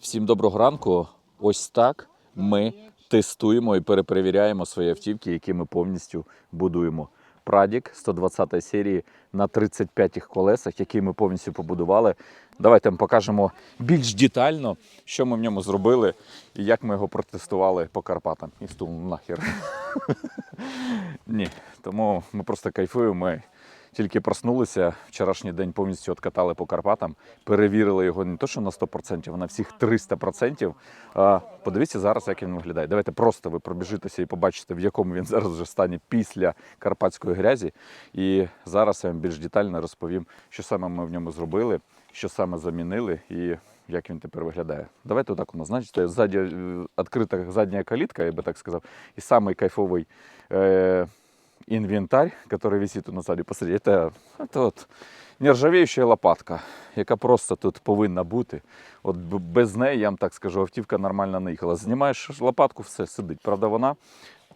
Всім доброго ранку. Ось так ми тестуємо і перепровіряємо свої автівки, які ми повністю будуємо. Прадік 120 серії на 35 колесах, які ми повністю побудували. Давайте вам покажемо більш детально, що ми в ньому зробили і як ми його протестували по Карпатам. І стул нахер. Ні, тому ми просто кайфуємо. Тільки проснулися. Вчорашній день повністю откатали по Карпатам, перевірили його не то, що на 100%, а на всіх 300%. Подивіться зараз, як він виглядає. Давайте просто ви пробіжитеся і побачите, в якому він зараз вже стані після карпатської грязі. І зараз я вам більш детально розповім, що саме ми в ньому зробили, що саме замінили і як він тепер виглядає. Давайте отак у нас, знаєте, ззаді е, відкрита задня калітка, я би так сказав, і самий кайфовий. Е- инвентарь, который висит у нас сзади посреди, это, это от нержавіюча лопатка, яка просто тут повинна бути. От б- без неї, я вам так скажу, автівка нормально не їхала. Знімаєш лопатку, все сидить. Правда, вона.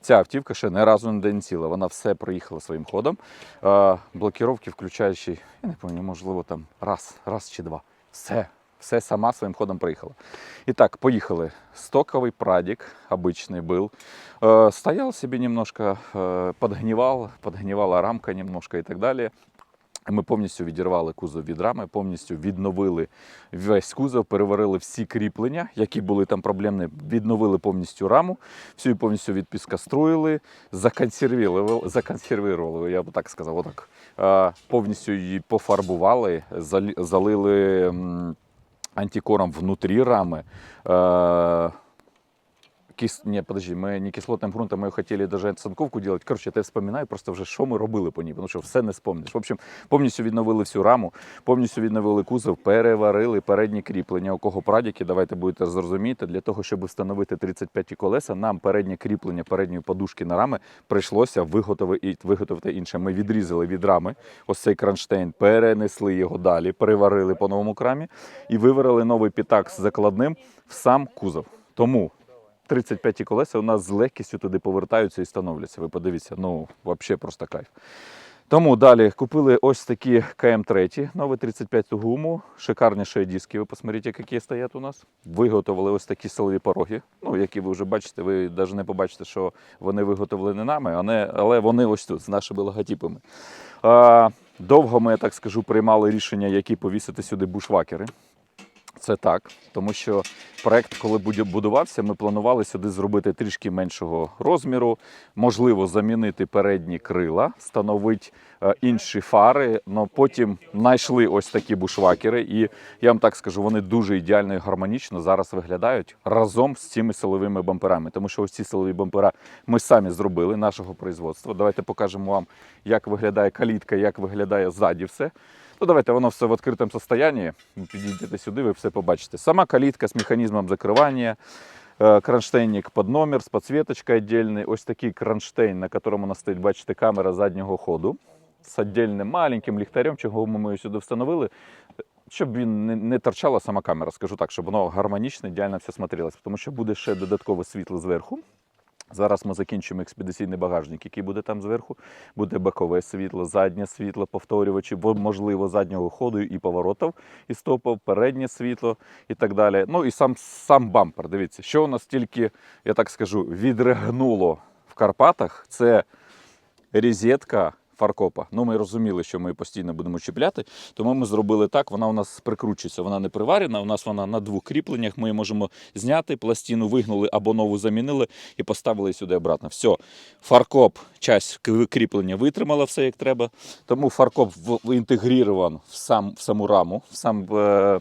Ця автівка ще не разу не день ціла. Вона все проїхала своїм ходом. А, блокіровки, включаючи, я не пам'ятаю, можливо, там раз, раз чи два. Все, все сама своїм ходом проїхала. І так, поїхали. Стоковий прадік, обычный был. Э, Стоял себе немножко, э, подгнивал, подгнивала рамка немножко і так далі. Ми повністю відірвали кузов від рами, повністю відновили весь кузов, переварили всі кріплення, які були там проблемні, відновили повністю раму, всю її повністю відпіскаструїли, законсервували, законсервували, я б так сказав, отак. Е, Повністю її пофарбували, залі- залили м, антикором внутри рами. Кис... Не, подожди, ми не кислотним ґрунтом, ми хотіли даже оцинковку делать. Коротше, я вспоминаю просто вже, що ми робили по ній, тому що все не спомниш. В общем, повністю відновили всю раму, повністю відновили кузов, переварили передні кріплення. У кого прадіки, давайте будете зрозуміти, для того, щоб встановити 35 колеса, нам переднє кріплення передньої подушки на рами прийшлося виготовити, виготовити інше. Ми відрізали від рами ось цей кронштейн, перенесли його далі, переварили по новому крамі і виварили новий пітак з закладним в сам кузов. Тому 35 колеса у нас з легкістю туди повертаються і становляться. Ви подивіться, ну взагалі просто кайф. Тому далі купили ось такі КМ3, новий 35 гуму, шикарніші диски. Ви посмотрите, які стоять у нас. Виготовили ось такі силові пороги, ну, які ви вже бачите, ви навіть не побачите, що вони виготовлені нами, але вони ось тут з нашими логотипами. Довго ми, я так скажу, приймали рішення, які повісити сюди бушвакери. Це так, тому що проект, коли будувався, ми планували сюди зробити трішки меншого розміру, можливо, замінити передні крила, встановити е, інші фари. але потім знайшли ось такі бушвакери, і я вам так скажу, вони дуже ідеально і гармонічно зараз виглядають разом з цими силовими бамперами. Тому що ось ці силові бампера ми самі зробили нашого производства. Давайте покажемо вам, як виглядає калітка, як виглядає ззаді все. Ну, давайте, воно все в відкритому стані. Підійдете сюди, ви все побачите. Сама калітка з механізмом закривання, е, кронштейник під номер з підсвіточкою віддільний. Ось такий кронштейн, на якому у нас стоїть, бачите, камера заднього ходу з віддільним маленьким ліхтарем, чого ми його сюди встановили. Щоб він не, не торчала сама камера, скажу так, щоб воно гармонічно, ідеально все смотрелось. Тому що буде ще додаткове світло зверху. Зараз ми закінчимо експедиційний багажник, який буде там зверху. Буде бокове світло, заднє світло, повторювачі, можливо, заднього ходу і поворотів, і стопів, переднє світло і так далі. Ну і сам, сам бампер. Дивіться, що у нас тільки, я так скажу, відригнуло в Карпатах. Це розетка фаркопа. Ну, ми розуміли, що ми постійно будемо чіпляти, тому ми зробили так. Вона у нас прикручується, вона не приварена. У нас вона на двох кріпленнях. Ми її можемо зняти, пластину вигнули або нову замінили і поставили сюди обратно. Все, фаркоп, часть кріплення витримала все як треба. Тому фаркоп в- в- сам, в саму раму, в сам. е,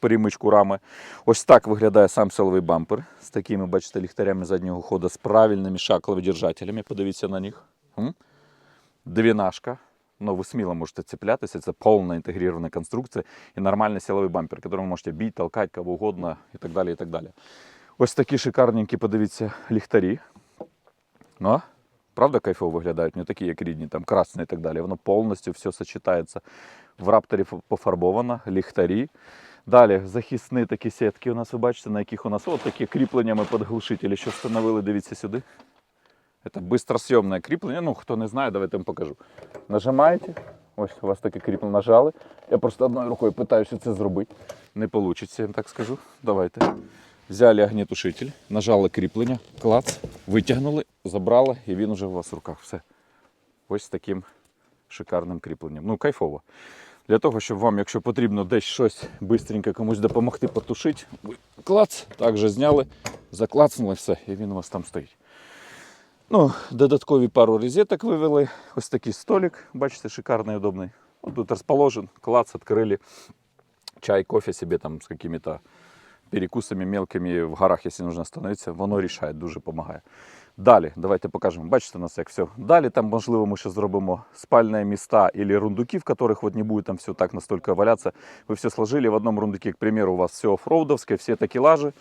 перемичку рами. Ось так виглядає сам силовий бампер з такими, бачите, ліхтарями заднього ходу, з правильними шакловидержателями. Подивіться на них. М? Двінашка. Ну, ви сміло можете цеплятися, це повна інтегрирована конструкція і нормальний силовий бампер, який ви можете бити, толкати кого угодно і так далі. і так далі. Ось такі шикарненькі, подивіться, ліхтарі. Ну, правда кайфово виглядають? Не такі, як рідні, там красні і так далі. Воно повністю все сочетається. В рапторі пофарбовано, ліхтарі. Далі захисні такі сітки у нас, ви бачите, на яких у нас от такі кріплення ми підглушителі, що встановили, дивіться сюди. Це бистросйомне кріплення. Ну, хто не знає, давайте вам покажу. Нажимаєте, ось у вас таке кріплення нажали. Я просто одною рукою питаюся це зробити. не вийде, я так скажу. Давайте. Взяли огнетушитель, нажали кріплення, клац, витягнули, забрали, і він уже у вас в руках. Все. Ось з таким шикарним кріпленням. Ну, кайфово. Для того, щоб вам, якщо потрібно десь щось швидко комусь допомогти потушити, ви клац, також зняли, заклацнули все, і він у вас там стоїть. Ну, додаткові пару розеток вивели. Ось такий столик, бачите, шикарний, удобний. Вот тут расположен, клац, открыли. Чай, кофе себе там з какими-то перекусами мелкими в горах, якщо нужно остановитися, воно рішає, дуже допомагає. Далі, давайте покажемо. Бачите у нас як все. Далі там, можливо, ми ще зробимо спальні міста або рундуки, в которых вот не будет там все так настолько валяться. Вы все сложили в одном рундуке, к примеру, у вас все оффроудовское, все такелажи.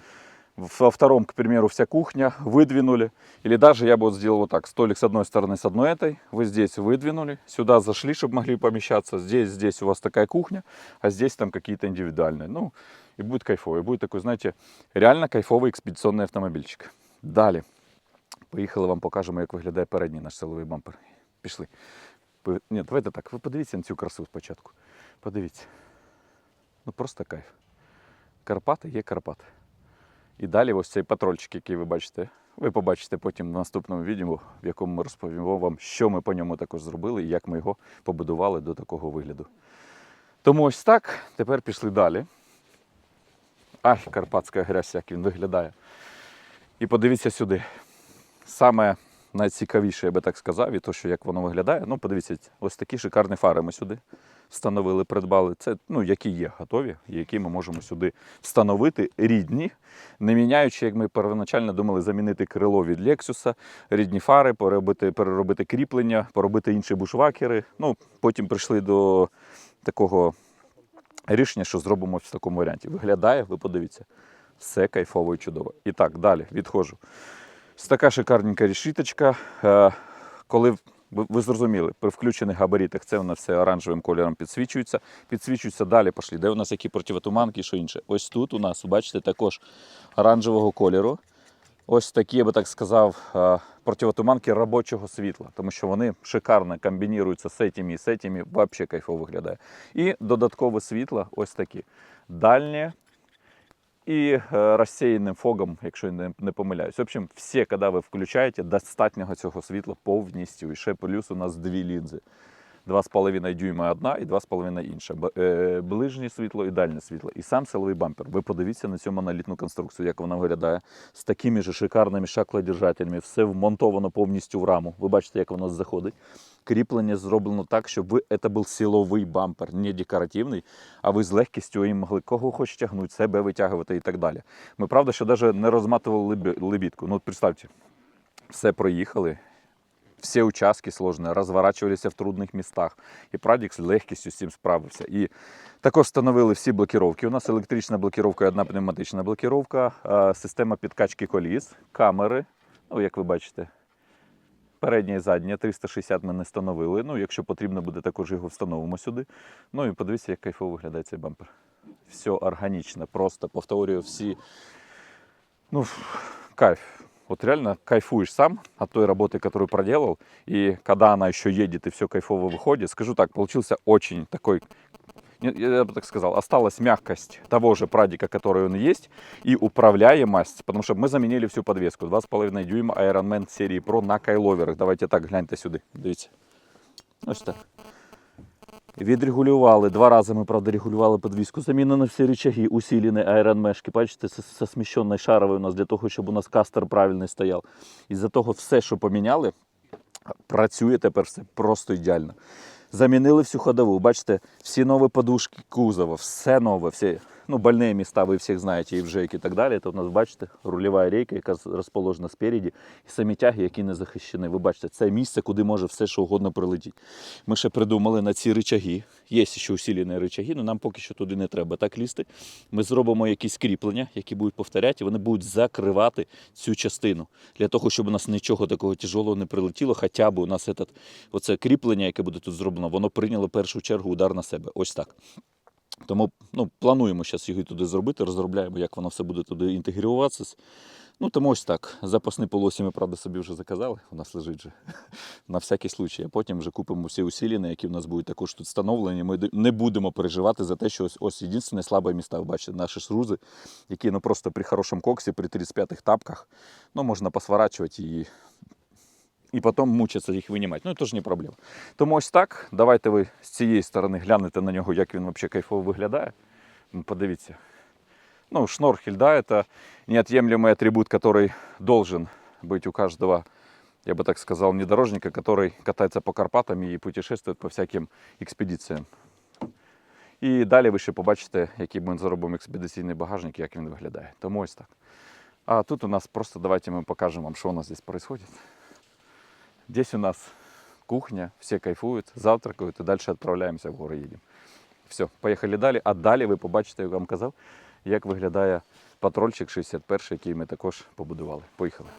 Во втором, к примеру, вся кухня выдвинули. Или даже я бы вот сделал вот так. Столик с одной стороны, с одной этой. Вы здесь выдвинули. Сюда зашли, чтобы могли помещаться. Здесь, здесь у вас такая кухня. А здесь там какие-то индивидуальные. Ну, и будет кайфово. И будет такой, знаете, реально кайфовий експедиційний автомобільчик. Далі. Поїхали вам покажемо, як виглядає передній наш силовий бампер. Пішли. Ви- Ні, давайте так. Ви подивіться на цю красу спочатку. Подивіться. Ну просто кайф. Карпати є Карпати. І далі ось цей патрольчик, який ви бачите, ви побачите потім в наступному відео, в якому ми розповімо вам, що ми по ньому також зробили і як ми його побудували до такого вигляду. Тому ось так. Тепер пішли далі. Аж карпатська грязь, як він виглядає. І подивіться сюди. Саме найцікавіше, я би так сказав, і то, що як воно виглядає. Ну, подивіться, ось такі шикарні фари ми сюди встановили, придбали. Це ну, які є готові, які ми можемо сюди встановити рідні, не міняючи, як ми первоначально думали, замінити крило від Lexus, рідні фари, переробити, переробити кріплення, поробити інші бушвакери. Ну, потім прийшли до такого рішення, що зробимо в такому варіанті. Виглядає, ви подивіться, все кайфово і чудово. І так, далі відходжу. Ось така шикарненька рішіточка. Е, Коли ви, зрозуміли, при включених габаритах це у нас все оранжевим кольором підсвічується. Підсвічується далі, пішли. Де у нас які противотуманки і що інше. Ось тут у нас, бачите, також оранжевого кольору. Ось такі, я би так сказав, е, противотуманки робочого світла, тому що вони шикарно комбінуються з цими і з цими, взагалі кайфово виглядає. І додаткове світло, ось такі. Дальнє і е, розсіяним фогом, якщо я не, помиляюсь. В общем, всі, коли ви включаєте, достатнього цього світла повністю. І ще плюс у нас дві лінзи. 2,5 дюйма одна і 2,5 інша. Е, Ближнє світло і дальнє світло. І сам силовий бампер. Ви подивіться на цю монолітну конструкцію, як вона виглядає. З такими ж шикарними шаклодержателями. Все вмонтовано повністю в раму. Ви бачите, як воно заходить. Кріплення зроблено так, щоб ви це був силовий бампер, не декоративний, а ви з легкістю їм могли кого хоч тягнути, себе витягувати і так далі. Ми правда, що навіть не розматували лебідку. Ну, от представте, все проїхали, всі участки сложні, розворачувалися в трудних містах. І Прадік з легкістю з цим справився. І також встановили всі блокіровки. У нас електрична блокіровка і одна пневматична блокіровка, система підкачки коліс, камери. Ну, як ви бачите, переднє і заднє 360 ми не встановили. Ну, якщо потрібно буде, також його встановимо сюди. Ну і подивіться, як кайфово виглядає цей бампер. Все органічно, просто повторюю всі. Ну, кайф. Вот реально кайфуешь сам от той работы, которую проделал. И когда она еще едет и все кайфово выходит, скажу так, получился очень такой, я бы так сказал, осталась мягкость того же прадика, который он есть, и управляемость, потому что мы заменили всю подвеску. 2,5 дюйма Ironman серии Pro на кайловерах. Давайте так, гляньте сюди, дивіться. Ось так. Відрегулювали. Два рази ми, правда, регулювали підвіску. Замінено всі рычаги, усилені айронмешки. Бачите, це со сміщеною шаровою у нас для того, щоб у нас кастер правильний стояв. Із-за того все, що поміняли, працює тепер все просто ідеально. Замінили всю ходову. Бачите, всі нові подушки кузова, все нове, всі ну, больні міста, ви всіх знаєте, і в ЖЕК і так далі. Це у нас, бачите, рульова рейка, яка розположена спереді, і самі тяги, які не захищені. Ви бачите, це місце, куди може все, що угодно прилетіти. Ми ще придумали на ці ричаги. Є ще усилені ричаги, але нам поки що туди не треба так лізти. Ми зробимо якісь кріплення, які будуть повторяти, і вони будуть закривати цю частину. Для того, щоб у нас нічого такого тяжелого не прилетіло, хоча б у нас этот, оце кріплення, яке буде тут зроблено, воно прийняло першу чергу удар на себе. Ось так. Тому ну, плануємо зараз його туди зробити, розробляємо, як воно все буде туди інтегруватися. Ну, тому ось так. Запасний полосі ми, правда, собі вже заказали. У нас лежить же на всякий случай. А потім вже купимо всі усілені, які в нас будуть також тут встановлені. Ми не будемо переживати за те, що ось, ось єдине слабе міста. Ви бачите, наші шрузи, які ну просто при хорошому коксі, при 35-х тапках, ну, можна посворачувати і, і потім мучитися їх винімати. Ну, це ж не проблема. Тому ось так. Давайте ви з цієї сторони глянете на нього, як він взагалі кайфово виглядає. Ну, Подивіться. Ну, шнорхель, да, это неотъемлемый атрибут, который должен быть у каждого, я бы так сказал, внедорожника, который катается по Карпатам і путешествует по всяким експедиціям. І далі ви ще побачите, який ми зробимо експедиційний багажник, як він виглядає. Тому ось так. А тут у нас просто давайте ми покажемо вам, що у нас здесь происходит. Здесь у нас кухня, все кайфуют, завтракают и дальше отправляемся в горы едем. Все, поїхали далі. А далі ви побачите, я вам казав, як виглядає патрульчик 61, який ми також побудували. Поїхали.